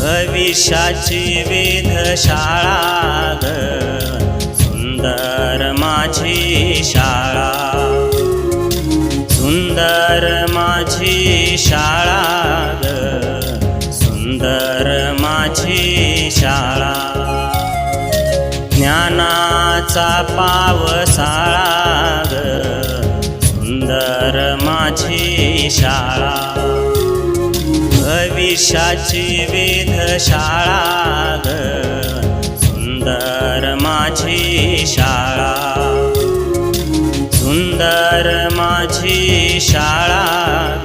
भविष्याची वेधशाळा ग सुंदर माझी शाळा. सुंदर माझी शाळा ग सुंदर माझी शाळा. ज्ञानाचा पावसाळा ग सुंदर माझी शाळा. भविष्याची वेधशाळा ग सुंदर माझी शाळा. सुंदर माझी शाळा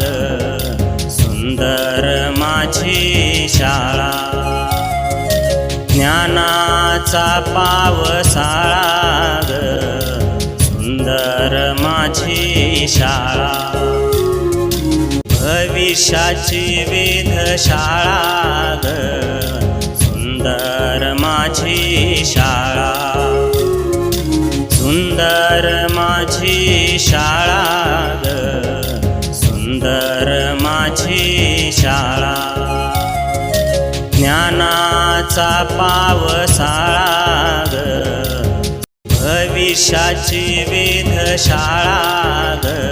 ग सुंदर माझी शाळा. ज्ञानाचा पावसाळा ग सुंदर माझी शाळा. भविष्याची वेधशाळा ग. सुंदर माझी शाळा. सुंदर माझी शाळा ग. सुंदर माझी शाळा. ज्ञानाचा पावसाळा ग. भविष्याची वेधशाळा ग.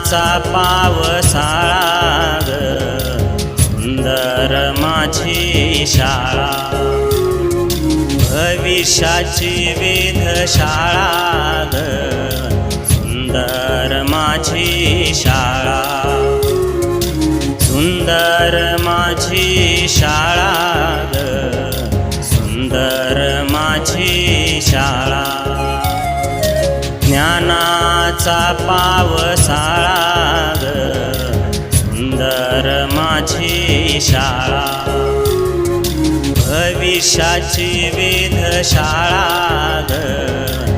पावसाचा पावसाळा सुंदर माझी शाळा. भविष्याची वेधशाळा सुंदर माझी शाळा. सुंदर माझी शाळा सुंदर माझी शाळा. ज्ञाना ज्ञानाचा पावसाळा सुंदर माझी शाळा. भविष्याची वेधशाळा ग